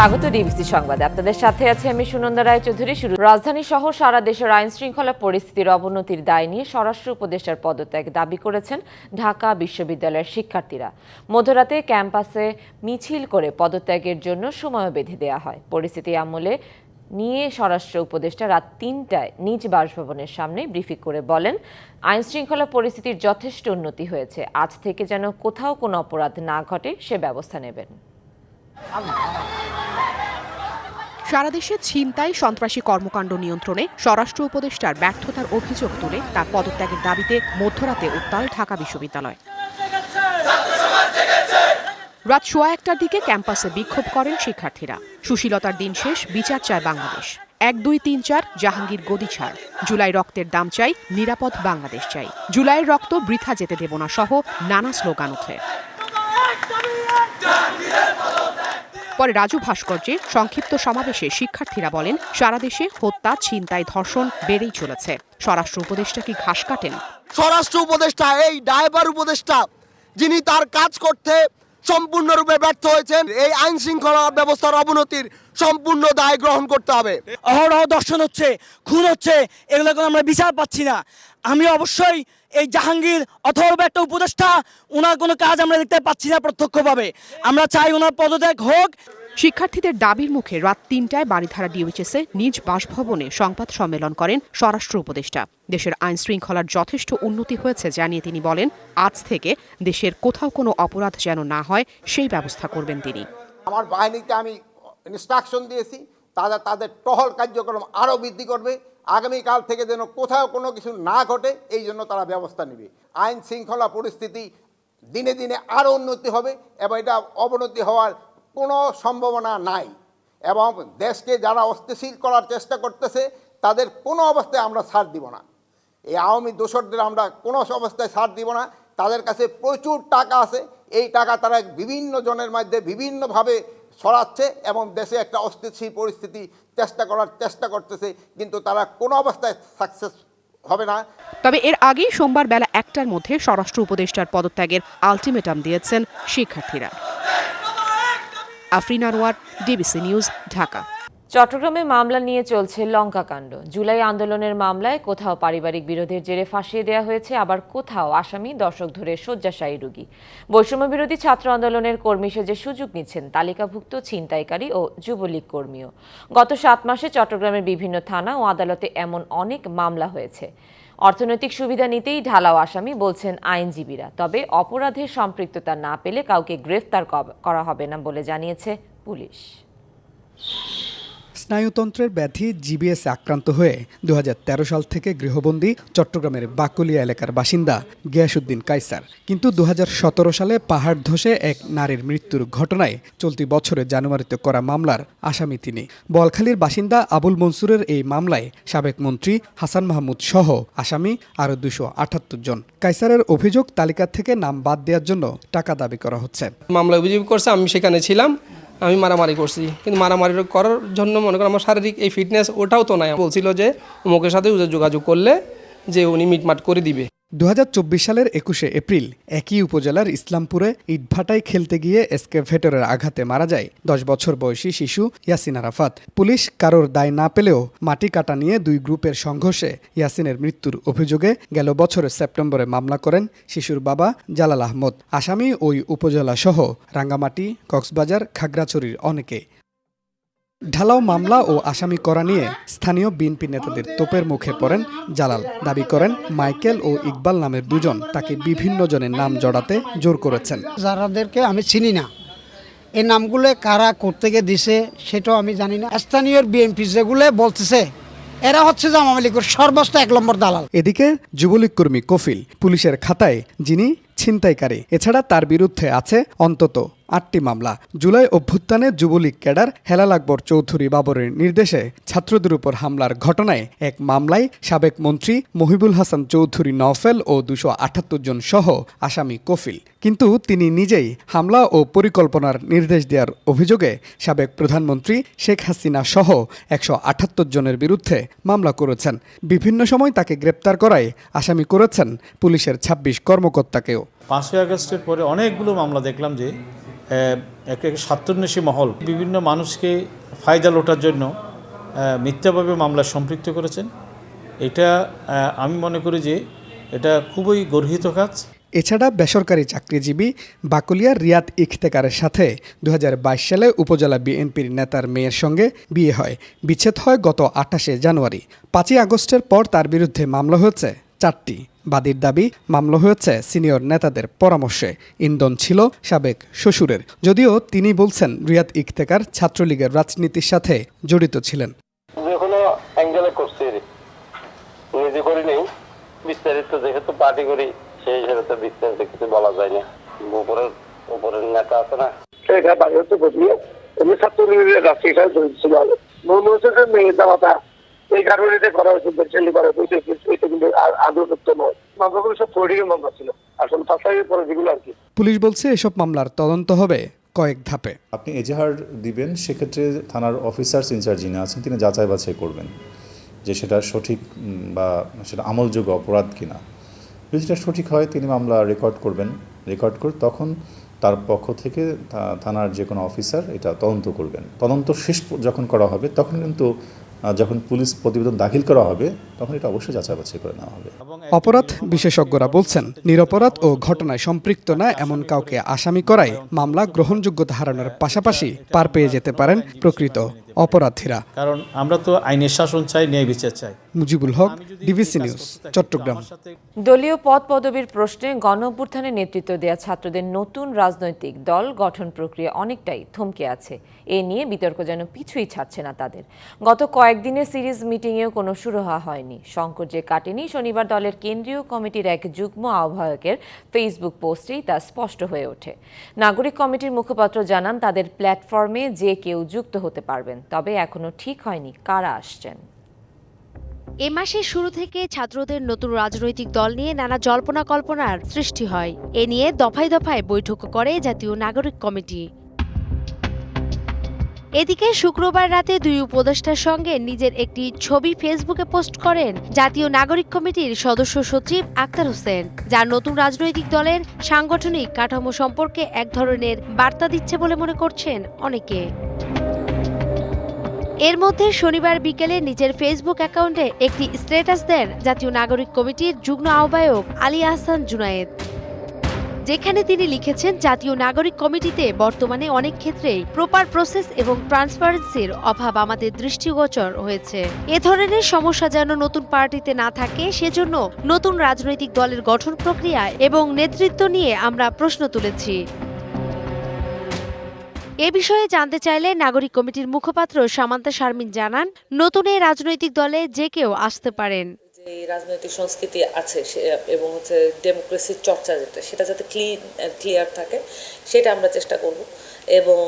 স্বাগত ডিবিসি সংবাদে। আপনাদের সাথে আছে আমি সুনন্দা রায় চৌধুরী শুরু রাজধানী সহ সারা দেশের আইন শৃঙ্খলা পরিস্থিতির অবনতির দায় নিয়ে স্বরাষ্ট্র উপদেষ্টার পদত্যাগ দাবি করেছেন ঢাকা বিশ্ববিদ্যালয়ের শিক্ষার্থীরা। মধ্যরাতে ক্যাম্পাসে মিছিল করে পদত্যাগের জন্য সময় বেঁধে দেওয়া হয়। পরিস্থিতি আমলে নিয়ে স্বরাষ্ট্র উপদেষ্টা রাত তিনটায় নিজ বাসভবনের সামনে ব্রিফিং করে বলেন আইন শৃঙ্খলা পরিস্থিতির যথেষ্ট উন্নতি হয়েছে। আজ থেকে যেন কোথাও কোনো অপরাধ না ঘটে, সে ব্যবস্থা নেবেন। সারা দেশে ছিনতাই, সন্ত্রাসী কর্মকাণ্ড নিয়ন্ত্রণে স্বরাষ্ট্র উপদেষ্টার ব্যর্থতার অভিযোগ তুলে তার পদত্যাগের দাবিতে মধ্যরাতে উত্তাল ঢাকা বিশ্ববিদ্যালয়। রাত সোয়া একটার দিকে ক্যাম্পাসে বিক্ষোভ করেন শিক্ষার্থীরা। সুশীলতার দিন শেষ, বিচার চায় বাংলাদেশ। এক, দুই, তিন, চার, জাহাঙ্গীর গদি ছাড়। জুলাই রক্তের দাম চাই, নিরাপদ বাংলাদেশ চাই। জুলাইয়ের রক্ত বৃথা যেতে দেব না সহ নানা স্লোগান ওঠে। পরে রাজু ভাস্কর্যে সংক্ষিপ্ত সমাবেশে শিক্ষার্থীরা বলেন সারা দেশে হত্যা ছিনতাই ধর্ষণ বেড়েই চলেছে। স্বরাষ্ট্র উপদেষ্টা কি ঘাস কাটেন? স্বরাষ্ট্র উপদেষ্টা এই ড্রাইভার উপদেষ্টা যিনি তার কাজ করতে সম্পূর্ণরূপে ব্যর্থ হয়েছেন এই আইন শৃঙ্খলা ব্যবস্থার অবনতির সম্পূর্ণ দায় গ্রহণ করতে হবে। অহরহ দর্শন হচ্ছে খুন হচ্ছে এগুলো কোনো আমরা বিচার পাচ্ছি না। আমি অবশ্যই এই জাহাঙ্গীর অথবা একটা উপদেষ্টা ওনার কোনো কাজ আমরা দেখতে পাচ্ছি না প্রত্যক্ষভাবে। আমরা চাই ওনার পদত্যাগ হোক। শিক্ষার্থীদের দাবির মুখে রাত তিনটায় বাড়িধারা ডিওএইচএসে নিজ বাসভবনে সংবাদ সম্মেলন করেন স্বরাষ্ট্র উপদেষ্টা। দেশের আইন শৃঙ্খলার যথেষ্ট উন্নতি হয়েছে জানিয়ে তিনি বলেন আজ থেকে দেশের কোথাও কোনো অপরাধ যেন না হয় সেই ব্যবস্থা করবেন তিনি। আমার বাহিনীকে আমি ইনস্ট্রাকশন দিয়েছি তারা তাদের টহল কার্যক্রম আরও বৃদ্ধি করবে। আগামীকাল থেকে যেন কোথাও কোনো কিছু না ঘটে, এই জন্য তারা ব্যবস্থা নেবে। আইন শৃঙ্খলা পরিস্থিতি দিনে দিনে আরও উন্নতি হবে এবং এটা অবনতি হওয়ার কোনো সম্ভাবনা নাই। এবং দেশকে যারা অস্থিতিশীল করার চেষ্টা করতেছে, তাদের কোনো অবস্থায় আমরা ছাড় দিব না। এই আওয়ামী দোসরদের আমরা কোনো অবস্থায় ছাড় দিব না। তাদের কাছে প্রচুর টাকা আছে। এই টাকা তারা বিভিন্ন জনের মধ্যে বিভিন্নভাবে ছড়াচ্ছে এবং দেশে একটা অস্থিতিশীল পরিস্থিতি চেষ্টা করার চেষ্টা করতেছে, কিন্তু তারা কোনো অবস্থায় সাকসেস হবে না। তবে এর আগেই সোমবার বেলা একটার মধ্যে স্বরাষ্ট্র উপদেষ্টার পদত্যাগের আলটিমেটাম দিয়েছেন শিক্ষার্থীরা। Afrin Anwar, DBC news, Dhaka. চট্টগ্রামে মামলা নিয়ে চলছে লঙ্কাকাণ্ড জুলাই আন্দোলনের মামলায় কোথাও পারিবারিক বিরোধের জেরে ফাঁসিয়ে দেওয়া হয়েছে, আবার কোথাও আসামি দশক ধরে শয্যাশায়ী রোগী। বৈষম্য বিরোধী ছাত্র আন্দোলনের কর্মী সেজে সুযোগ নিচ্ছেন তালিকাভুক্ত ছিনতাইকারী ও যুবলীগ কর্মীও। গত সাত মাসে চট্টগ্রামের বিভিন্ন থানা ও আদালতে এমন অনেক মামলা হয়েছে। অর্থনৈতিক সুবিধা নিতেই ঢালাও আসামি বলছেন আইনজীবীরা, তবে অপরাধের সম্পৃক্ততা না পেলে কাউকে গ্রেফতার করা হবে না বলে জানিয়েছে পুলিশ। স্নায়ুতন্ত্রের ব্যাধি জিবিএস আক্রান্ত হয়ে দুহাজার তেরো সাল থেকে গৃহবন্দী চট্টগ্রামের বাকুলিয়া এলাকার বাসিন্দা গিয়াসুদ্দিন কাইসার কিন্তু দুহাজার সতেরো সালে পাহাড় ধসে এক নারীর মৃত্যুর ঘটনায় চলতি বছরে জানুয়ারিতে করা মামলার আসামি তিনি। বলখালীর বাসিন্দা আবুল মনসুরের এই মামলায় সাবেক মন্ত্রী হাসান মাহমুদ সহ আসামি আরও দুশো আটাত্তর জন। কাইসারের অভিযোগ তালিকা থেকে নাম বাদ দেওয়ার জন্য টাকা দাবি করা হচ্ছে। মামলা অভিযোগ করছে, আমি সেখানে ছিলাম। আমি মারামারি করছি। কিন্তু মারামারি করার জন্য মনে করেন আমার শারীরিক এই ফিটনেস ওটাও তো নাই। বলছিল যে অমুকের সাথে যোগাযোগ করলে যে উনি মিটমাট করে দিবে। দু হাজার চব্বিশ সালের একুশে এপ্রিল, একই উপজেলার ইসলামপুরে ইটভাটায় খেলতে গিয়ে এসকেভেটরের আঘাতে মারা যায় দশ বছর বয়সী শিশু ইয়াসিন আরাফাত। পুলিশ কারোর দায় না পেলেও মাটি কাটা নিয়ে দুই গ্রুপের সংঘর্ষে ইয়াসিনের মৃত্যুর অভিযোগে গেল বছরের সেপ্টেম্বরে মামলা করেন শিশুর বাবা জালাল আহমদ। আসামি ওই উপজেলা সহ রাঙ্গামাটি, কক্সবাজার, খাগড়াছড়ির অনেকে। ঢালাও মামলা ও আসামি করা নিয়ে স্থানীয় বিএনপি নেতাদের তোপের মুখে পড়েন জালাল। দাবি করেন মাইকেল ও ইকবাল নামের দুজন তাকে বিভিন্ন জনের নাম জড়াতে জোর করেছেন। যারাদেরকে আমি চিনি না। এই নামগুলো কারা করতে গিয়ে দিছে সেটাও আমি জানি না। স্থানীয় বিএনপি যেগুলো বলতেছে এরা হচ্ছে যে আওয়ামী লীগের সর্বোচ্চ এক নম্বর দালাল। এদিকে যুবলীগ কর্মী কফিল পুলিশের খাতায় যিনি ছিনতাইকারী এছাড়া তার বিরুদ্ধে আছে অন্তত আটটি মামলা। জুলাই অভ্যুত্থানে যুবলীগ ক্যাডার হেলাল আকবর চৌধুরী বাবরের নির্দেশে ছাত্রদের উপর হামলার ঘটনায় এক মামলায় সাবেক মন্ত্রী মহিবুল হাসান চৌধুরী নওফেল ও দুশো আটাত্তর জন সহ আসামি কফিল। কিন্তু তিনি নিজেই হামলা ও পরিকল্পনার নির্দেশ দেওয়ার অভিযোগে সাবেক প্রধানমন্ত্রী শেখ হাসিনা সহ একশো আটাত্তর জনের বিরুদ্ধে মামলা করেছেন। বিভিন্ন সময় তাকে গ্রেপ্তার করায় আসামি করেছেন পুলিশের ২৬ কর্মকর্তাকেও। পাঁচই আগস্টের পরে অনেকগুলো মামলা দেখলাম যে স্বার্থন্বেষী মহল। বিভিন্ন মানুষকে ফায়দা লোটার জন্য মিথ্যাভাবে মামলা সম্পৃক্ত করেছেন। এটা আমি মনে করি যে এটা খুবই গর্হিত কাজ। এছাড়া বেসরকারি চাকরিজীবী বাকুলিয়ার রিয়াদ ইখতেকারের সাথে দু হাজার বাইশ সালে উপজেলা বিএনপির নেতার মেয়ের সঙ্গে বিয়ে হয়। বিচ্ছেদ হয় গত আঠাশে জানুয়ারি। পাঁচই আগস্টের পর তার বিরুদ্ধে মামলা হয়েছে চারটি। বাদীর দাবি মামলা হয়েছে সিনিয়র নেতাদের পরামর্শে। ইন্ধন ছিল সাবেক শ্বশুরের। যদিও তিনি বলছেন রিয়াদ ইখতেকার ছাত্রলীগের রাজনীতির সাথে জড়িত ছিলেন। নিজে করি নেই। বিস্তারিত যেহেতু পার্টি করি সেই হিসেবে তো বিস্তারিত কিছু বলা যায় না। উপরের উপরের নেতা আছে না। বাইরে তো বদলিয়ে এমনি ছাত্রলীগের সাথে জড়িত ছিল। মনে হচ্ছে যে মেয়ে এই কারণে এটা করা হয়েছে বেচালি করা হয়েছে এটা কিন্তু আদৌ সত্য নয়। মামলাগুলো সব পলিটিক্যাল মামলা ছিল। আসলে ফাঁসাইয়ের পরে যেগুলো আর কি। পুলিশ বলছে এসব মামলার তদন্ত হবে কয়েক ধাপে। আপনি এজাহার দিবেন সেক্ষেত্রে থানার অফিসার্স ইনচার্জ যিনি আছেন তিনি যাচাই বাছাই করবেন যে সেটা সঠিক বা সেটা আমলযোগ্য অপরাধ কিনা। যদি সেটা সঠিক হয় তিনি মামলা রেকর্ড করবেন। রেকর্ড করে তখন তার পক্ষ থেকে থানার যে কোনো অফিসার এটা তদন্ত করবেন। তদন্ত শেষ যখন করা হবে তখন কিন্তু যখন পুলিশ প্রতিবেদন দাখিল করা হবে, তখন এটা অবশ্যই যাচাই বাছাই করে নেওয়া হবে। অপরাধ বিশেষজ্ঞরা বলছেন, নিরপরাধ ও ঘটনায় সম্পৃক্ত না এমন কাউকে আসামি করায় মামলা গ্রহণযোগ্যতা হারানোর পাশাপাশি পার পেয়ে যেতে পারেন প্রকৃত অপরাধীরা। কারণ আমরা তো আইনের শাসন চাই ন্যায় বিচার চাই। Mujibul Haque DBC news Chattogram. দলীয় পদ পদবীর প্রশ্নে গণঅভ্যুত্থানে নেতৃত্ব দেয়া ছাত্রদের নতুন রাজনৈতিক দল গঠন প্রক্রিয়া অনেকটাই থমকে আছে। এ নিয়ে বিতর্ক যেন পিছুই ছাড়ছে না তাদের। গত কয়েকদিনের সিরিজ মিটিংয়েও কোনো সুরাহা হয়নি। সংকট যে কাটেনি শনিবার দলের কেন্দ্রীয় কমিটির এক যুগ্ম আহ্বায়কের ফেসবুক পোস্টেই তা স্পষ্ট হয়ে ওঠে। নাগরিক কমিটির মুখপাত্র জানান তাদের প্ল্যাটফর্মে যে কেউ যুক্ত হতে পারবেন। তবে এখনও ঠিক হয়নি কারা আসছেন। এ মাসের শুরু থেকে ছাত্রদের নতুন রাজনৈতিক দল নিয়ে নানা জল্পনা কল্পনার সৃষ্টি হয়। এ নিয়ে দফায় দফায় বৈঠক করে জাতীয় নাগরিক কমিটি। এদিকে শুক্রবার রাতে দুই উপদেষ্টার সঙ্গে নিজের একটি ছবি ফেসবুকে পোস্ট করেন জাতীয় নাগরিক কমিটির সদস্য সচিব আক্তার হোসেন যার নতুন রাজনৈতিক দলের সাংগঠনিক কাঠামো সম্পর্কে এক ধরনের বার্তা দিচ্ছে বলে মনে করছেন অনেকে। এর মধ্যে শনিবার বিকেলে নিজের ফেসবুক অ্যাকাউন্টে একটি স্ট্যাটাস দেন জাতীয় নাগরিক কমিটির যুগ্ম আহ্বায়ক আলী আহসান জুনায়েদ। যেখানে তিনি লিখেছেন, জাতীয় নাগরিক কমিটিতে বর্তমানে অনেক ক্ষেত্রেই প্রপার প্রসেস এবং ট্রান্সপারেন্সির অভাব আমাদের দৃষ্টিগোচর হয়েছে। এ ধরনের সমস্যা যেন নতুন পার্টিতে না থাকে, সেজন্য নতুন রাজনৈতিক দলের গঠন প্রক্রিয়া এবং নেতৃত্ব নিয়ে আমরা প্রশ্ন তুলেছি। এ বিষয়ে জানতে চাইলে নাগরিক কমিটির মুখপাত্র সামান্তা শারমিন জানান, নতুন এই রাজনৈতিক দলে যে কেউ আসতে পারেন। যে রাজনৈতিক সংস্কৃতি আছে এবং হচ্ছে ডেমোক্রেসির চর্চা যেটা, সেটা যাতে ক্লিন, ক্লিয়ার থাকে, সেটা আমরা চেষ্টা করব। এবং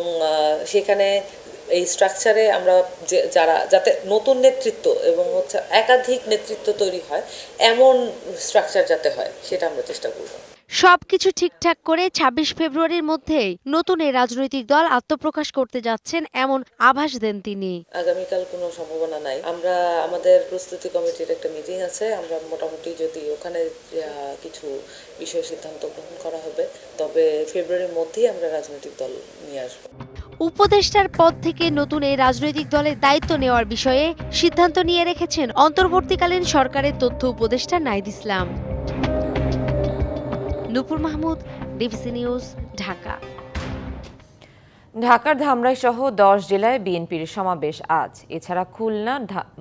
সেখানে এই স্ট্রাকচারে আমরা যে, যারা, যাতে নতুন নেতৃত্ব এবং হচ্ছে একাধিক নেতৃত্ব তৈরি হয়, এমন স্ট্রাকচার যাতে হয়, সেটা আমরা চেষ্টা করব। সবকিছু ঠিকঠাক করে ২৬ ফেব্রুয়ারির মধ্যেই নতুন এই রাজনৈতিক দল আত্মপ্রকাশ করতে যাচ্ছেন এমন আভাস দেন তিনি। আগামীকাল কোনো সম্ভাবনা নাই। আমরা আমাদের প্রস্তুতি কমিটির একটা মিটিং আছে। আমরা মোটামুটি যদি ওখানে কিছু বিষয় সিদ্ধান্ত গ্রহণ করা হবে তবে ফেব্রুয়ারির মধ্যেই আমরা রাজনৈতিক দল নিয়ে আসব। উপদেষ্টার পদ থেকে নতুন এই রাজনৈতিক দলের দায়িত্ব নেওয়ার বিষয়ে সিদ্ধান্ত নিয়ে রেখেছেন অন্তর্বর্তীকালীন সরকারের তথ্য উপদেষ্টা নাইদ ইসলাম। Nupur Mahmud DBC news Dhaka. ঢাকার ধামরাই সহ দশ জেলায় বিএনপির সমাবেশ আজ। এছাড়া খুলনা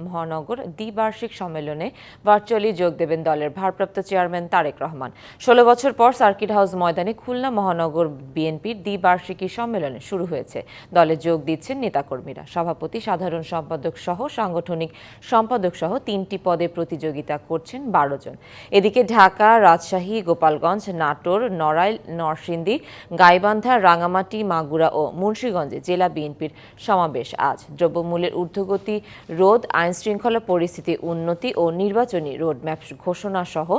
মহানগর দ্বিবার্ষিক সম্মেলনে ভার্চুয়ালি যোগ দেবেন দলের ভারপ্রাপ্ত চেয়ারম্যান তারেক রহমান। ষোলো বছর পর সার্কিট হাউস ময়দানে খুলনা, মহানগর বিএনপির দ্বিবার্ষিকী সম্মেলনে শুরু হয়েছে। দলে যোগ দিচ্ছেন নেতাকর্মীরা। সভাপতি, সাধারণ সম্পাদক সহ সাংগঠনিক সম্পাদক সহ তিনটি পদে প্রতিযোগিতা করছেন বারো জন। এদিকে ঢাকা, রাজশাহী, গোপালগঞ্জ, নাটোর, নড়াইল, নরসিংদী, গাইবান্ধা, রাঙামাটি, মাগুরা ও মুন্সীগঞ্জে জেলা বিএনপির সমাবেশ। আজ দ্রব্যমূল্যের ঊর্ধ্বগতি রোধ আইন শৃঙ্খলা পরিস্থিতি উন্নতি ও নির্বাচনী রোডম্যাপ ঘোষণা সহ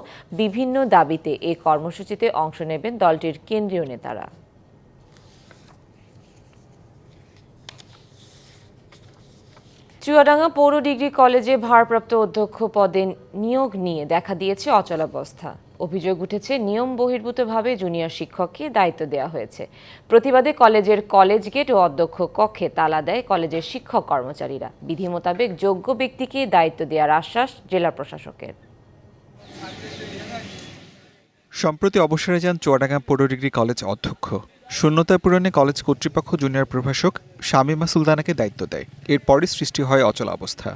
বিভিন্ন দাবিতে এই কর্মসূচিতে অংশ নেবেন দলটির কেন্দ্রীয় নেতারা। চুয়াডাঙ্গা পৌর ডিগ্রি কলেজে ভারপ্রাপ্ত অধ্যক্ষ পদে নিয়োগ নিয়ে দেখা দিয়েছে অচলাবস্থা। অভিযোগ উঠেছে, নিয়ম বহির্ভূতভাবে জুনিয়র শিক্ষককে দায়িত্ব দেওয়া হয়েছে। প্রতিবাদে কলেজের কলেজ গেট ও অধ্যক্ষ কক্ষে তালা দেয় কলেজের শিক্ষক কর্মচারীরা। বিধি মোতাবেক যোগ্য ব্যক্তিকে দায়িত্ব দেওয়ার আশ্বাস জেলা প্রশাসকের। সম্প্রতি অবসরে যান চুয়াডাঙ্গা পৌর ডিগ্রি কলেজ অধ্যক্ষ। শূন্যতা পূরণে কলেজ কর্তৃপক্ষ জুনিয়র প্রভাষক শামীমা সুলতানাকে দায়িত্ব দেয়। এরপরই সৃষ্টি হয় অচল অবস্থা।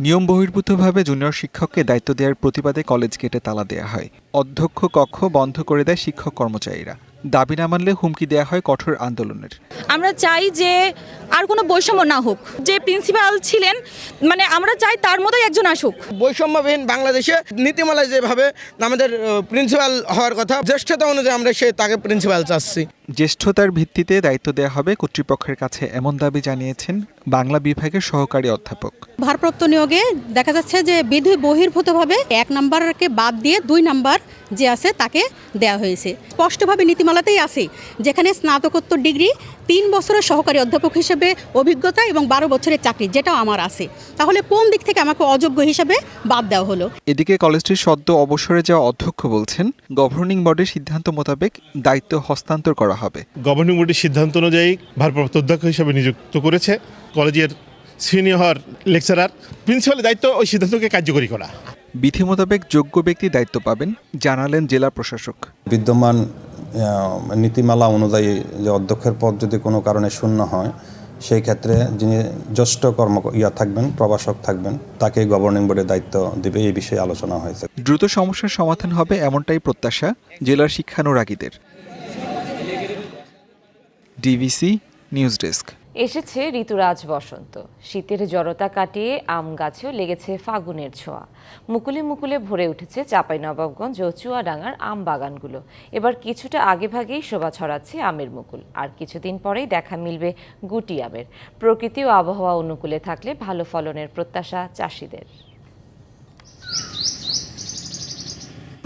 নিয়ম বহির্ভূতভাবে জুনিয়র শিক্ষককে দায়িত্ব দেওয়ার প্রতিবাদে কলেজ গেটে তালা দেওয়া হয়। অধ্যক্ষ কক্ষ বন্ধ করে দেয় শিক্ষক কর্মচারীরা। দাবি না মানলে হুমকি দেওয়া হয় কঠোর আন্দোলনের। আমরা চাই যে আর কোনো বৈষম্য না হোক। যে প্রিন্সিপাল ছিলেন মানে আমরা চাই তার মতোই একজন আসুক। বৈষম্যবিহীন বাংলাদেশে নীতিমালায় যেভাবে আমাদের প্রিন্সিপাল হওয়ার কথা জ্যেষ্ঠতা অনুযায়ী আমরা সে তাকে প্রিন্সিপাল চাচ্ছি। জ্যেষ্ঠতার ভিত্তিতে দায়িত্ব দেওয়া হবে কর্তৃপক্ষের কাছে, এমন দাবি জানিয়েছেন বাংলা বিভাগের সহকারী অধ্যাপক। ভারপ্রাপ্ত নিয়োগে দেখা যাচ্ছে যে বিধি বহির্ভূতভাবে এক নাম্বারকে বাদ দিয়ে দুই নাম্বার যে আছে তাকে দেয়া হয়েছে। স্পষ্টভাবে নীতিমালাতেই আছে, যেখানে স্নাতকোত্তর ডিগ্রি তিন বছরের সহকারী অধ্যাপক হিসেবে অভিজ্ঞতা এবং বারো বছরের চাকরি যেটাও আমার আছে। তাহলে কোন দিক থেকে আমাকে অযোগ্য হিসেবে বাদ দেওয়া হলো? এদিকে কলেজটির সদ্য অবসরে যাওয়া অধ্যক্ষ বলছেন গভর্নিং বডির সিদ্ধান্ত মোতাবেক দায়িত্ব হস্তান্তর করা হবে। গভর্নিং বডির সিদ্ধান্ত অনুযায়ী ভারপ্রাপ্ত অধ্যক্ষ হিসেবে নিযুক্ত করেছে কলেজের সিনিয়র লেকচারার প্রিন্সিপালের দায়িত্ব ওই সিদ্ধান্তকে কার্যকরী করা। বিধি মোতাবেক যোগ্য ব্যক্তি দায়িত্ব পাবেন জানালেন জেলা প্রশাসক। বিদ্যমান নীতিমালা অনুযায়ী যে অধ্যক্ষের পদ যদি কোনো কারণে শূন্য হয়, সেই ক্ষেত্রে যিনি জ্যেষ্ঠ কর্ম ইয়া থাকবেন প্রবাসক থাকবেন তাকে গভর্নিং বোর্ডের দায়িত্ব দেবে, এই বিষয়ে আলোচনা হয়েছে। দ্রুত সমস্যার সমাধান হবে এমনটাই প্রত্যাশা জেলার শিক্ষানুরাগীদের। DVC news desk. এসেছে ঋতুরাজ বসন্ত। শীতের জড়তা কাটিয়ে আম গাছেও লেগেছে ফাগুনের ছোঁয়া। মুকুলে মুকুলে ভরে উঠেছে চাঁপাইনবাবগঞ্জ ও চুয়াডাঙ্গার আম বাগানগুলো। এবার কিছুটা আগেভাগেই শোভা ছড়াচ্ছে আমের মুকুল। আর কিছুদিন পরেই দেখা মিলবে গুটি আমের। প্রকৃতি ও আবহাওয়া অনুকূলে থাকলে ভালো ফলনের প্রত্যাশা চাষিদের।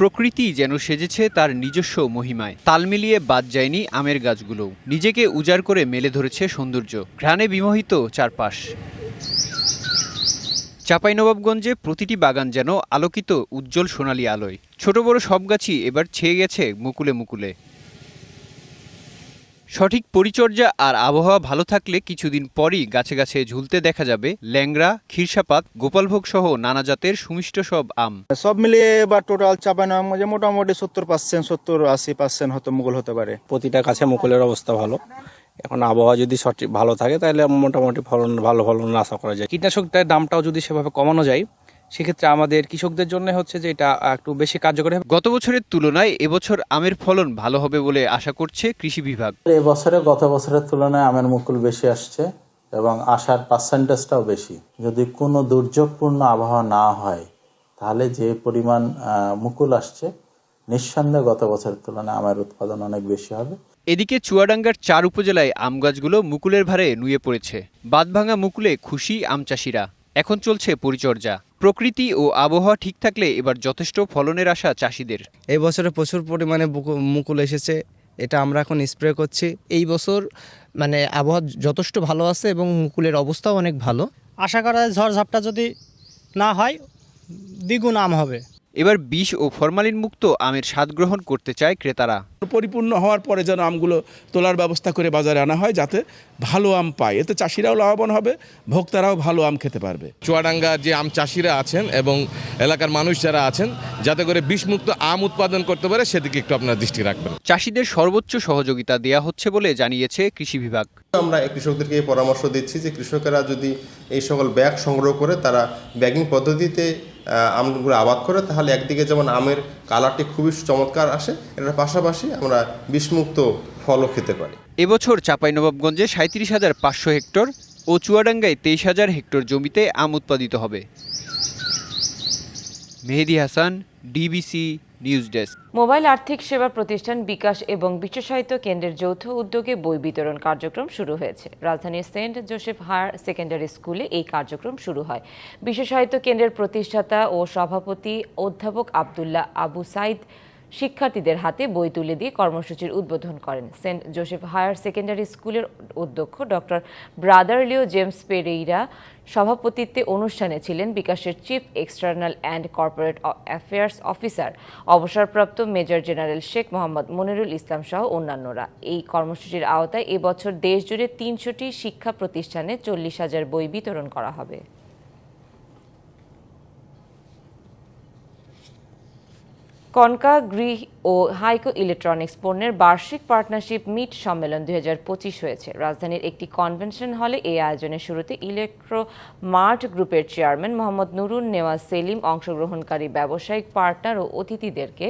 প্রকৃতি যেন সেজেছে তার নিজস্ব মহিমায়। তাল মিলিয়ে বাদ যায়নি আমের গাছগুলো। নিজেকে উজাড় করে মেলে ধরেছে সৌন্দর্য। ঘ্রাণে বিমোহিত চারপাশ। চাঁপাইনবাবগঞ্জে প্রতিটি বাগান যেন আলোকিত উজ্জ্বল সোনালী আলোয়। ছোট বড় সব গাছই এবার ছেয়ে গেছে মুকুলে মুকুলে। সঠিক পরিচর্যা আর আবহাওয়া ভালো থাকলে কিছুদিন পরই গাছে গাছে ঝুলতে দেখা যাবে ল্যাংড়া ক্ষীরসাপাত গোপালভোগ সহ নানা জাতের সুমিষ্ট সব আম। সব মিলিয়ে এবার টোটাল চাপানো মোটামুটি সত্তর পার্সেন্ট সত্তর আশি পার্সেন্ট হয়তো মুকুল হতে পারে। প্রতিটা গাছে মুকুলের অবস্থা ভালো। এখন আবহাওয়া যদি সঠিক ভালো থাকে তাহলে মোটামুটি ফলন ভালো ফলন আশা করা যায়। কীটনাশকটার দামটাও যদি সেভাবে কমানো যায় সেক্ষেত্রে আমাদের কৃষকদের জন্য হচ্ছে যে এটা একটু বেশি কার্যকরী হবে। গত বছরের তুলনায় এবছর আমের ফলন ভালো হবে বলে আশা করছে কৃষি বিভাগ। এবছরে গত বছরের তুলনায় আমের মুকুল বেশি আসছে এবং আসার পার্সেন্টেজটাও বেশি। যদি কোনো দুর্যোগপূর্ণ আবহাওয়া না হয় তাহলে যে পরিমাণ মুকুল আসছে নিঃসন্দেহে গত বছরের তুলনায় আমের উৎপাদন অনেক বেশি হবে। এদিকে চুয়াডাঙ্গার চার উপজেলায় আম গাছগুলো মুকুলের ভারে নুয়ে পড়েছে। বাঁধভাঙা মুকুলে খুশি আম চাষিরা। এখন চলছে পরিচর্যা। প্রকৃতি ও আবহাওয়া ঠিক থাকলে এবার যথেষ্ট ফলনের আশা চাষিদের। এই বছরে প্রচুর পরিমাণে মুকুল এসেছে এটা আমরা এখন স্প্রে করছি। এই বছর মানে আবহাওয়া যথেষ্ট ভালো আছে এবং মুকুলের অবস্থাও অনেক ভালো। আশা করা যায় ঝড়ঝাপটা যদি না হয় দ্বিগুণ আম হবে। এবার বিষ ও ফরমালিন মুক্ত আমের স্বাদ গ্রহণ করতে চায় ক্রেতারা। পরিপূর্ণ হওয়ার পরে যেন আমগুলো তোলার ব্যবস্থা করে বাজারে আনা হয় যাতে ভালো আম পায়। এতে চাষিরাও লাভবান হবে ভোক্তারাও ভালো আম খেতে পারবে। চুয়াডাঙ্গা যে আম চাষিরা আছেন এবং এলাকার মানুষ যারা আছেন যাতে করে বিষমুক্ত আম উৎপাদন করতে পারে সেদিকে একটু আপনার দৃষ্টি রাখবেন। চাষিদের সর্বোচ্চ সহযোগিতা দেয়া হচ্ছে বলে জানিয়েছে কৃষি বিভাগ। আমরা কৃষকদেরকে পরামর্শ দিচ্ছি যে কৃষকেরা যদি এই সকল ব্যাগ সংগ্রহ করে তারা ব্যাগিং পদ্ধতিতে আমগুলো আবাদ করে, তাহলে একদিকে যেমন আমের কালারটি খুবই চমৎকার আসে, এটার পাশাপাশি আমরা বিষমুক্ত ফলও খেতে পারি। এবছর চাঁপাইনবাবগঞ্জে সাঁত্রিশ হাজার পাঁচশো হেক্টর ও চুয়াডাঙ্গায় তেইশ হাজার হেক্টর জমিতে আম উৎপাদিত হবে। Mehedi Hasan, DBC news desk. Mobile আর্থিক সেবা প্রতিষ্ঠান বিকাশ এবং বিশ্ব সাহিত্য কেন্দ্রের যৌথ উদ্যোগে বই বিতরণ কার্যক্রম শুরু হয়েছে। রাজধানীর সেন্ট জোসেফ হায়ার সেকেন্ডারি স্কুলে এই কার্যক্রম শুরু হয়। বিশেষায়িত কেন্দ্রের প্রতিষ্ঠাতা ও সভাপতি অধ্যাপক আবদুল্লাহ আবু সাইদ শিক্ষার্থীদের হাতে বই তুলে দিয়ে কর্মসূচির উদ্বোধন করেন। সেন্ট জোসেফ হায়ার সেকেন্ডারি স্কুলের অধ্যক্ষ ডক্টর ব্রাদারলিও জেমস পেরেইরা সভাপতিত্বে অনুষ্ঠানে ছিলেন বিকাশের chief external and corporate affairs officer, অবসরপ্রাপ্ত মেজর জেনারেল শেখ মোহাম্মদ মনিরুল ইসলাম সহ অন্যান্যরা। এই কর্মসূচির আওতায় এবছর দেশজুড়ে তিনশোটি শিক্ষা প্রতিষ্ঠানে চল্লিশ হাজার বই বিতরণ করা হবে। কনকা গৃহ ও হাইকো ইলেকট্রনিক্স পণ্যের বার্ষিক পার্টনারশিপ মিট সম্মেলন দুই হাজার পঁচিশ হয়েছে। রাজধানীর একটি কনভেনশন হলে এই আয়োজনের শুরুতে ইলেকট্রো মার্ট গ্রুপের চেয়ারম্যান মোহাম্মদ নুরুন নেওয়াজ সেলিম, অংশগ্রহণকারী ব্যবসায়িক পার্টনার ও অতিথিদেরকে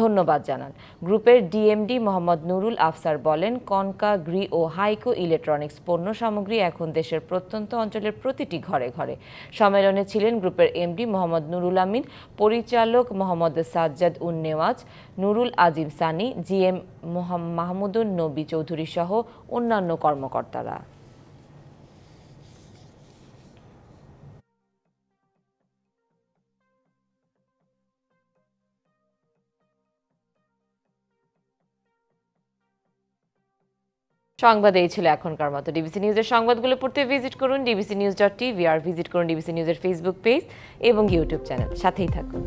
ধন্যবাদ জানান। গ্রুপের ডিএমডি মোহাম্মদ নুরুল আফসার বলেন, কনকা, গ্রি ও হাইকো ইলেকট্রনিক্স পণ্য সামগ্রী এখন দেশের প্রত্যন্ত অঞ্চলের প্রতিটি ঘরে ঘরে। সম্মেলনে ছিলেন গ্রুপের এমডি মোহাম্মদ নুরুল আমিন, পরিচালক মোহাম্মদ সাজ্জাদ উন নেওয়াজ নুরুল আজিম সানি, জিএম মাহমুদুন নবী চৌধুরী সহ অন্যান্য কর্মকর্তারা। সংবাদ এই ছিল এখনকার মতো ডিবিসি নিউজের সংবাদগুলো পড়তে ভিজিট করুন ডিবিসি নিউজ ডট টিভি আর ভিজিট করুন ডিবিসি নিউজের ফেসবুক পেজ এবং ইউটিউব চ্যানেল। সাথেই থাকুন।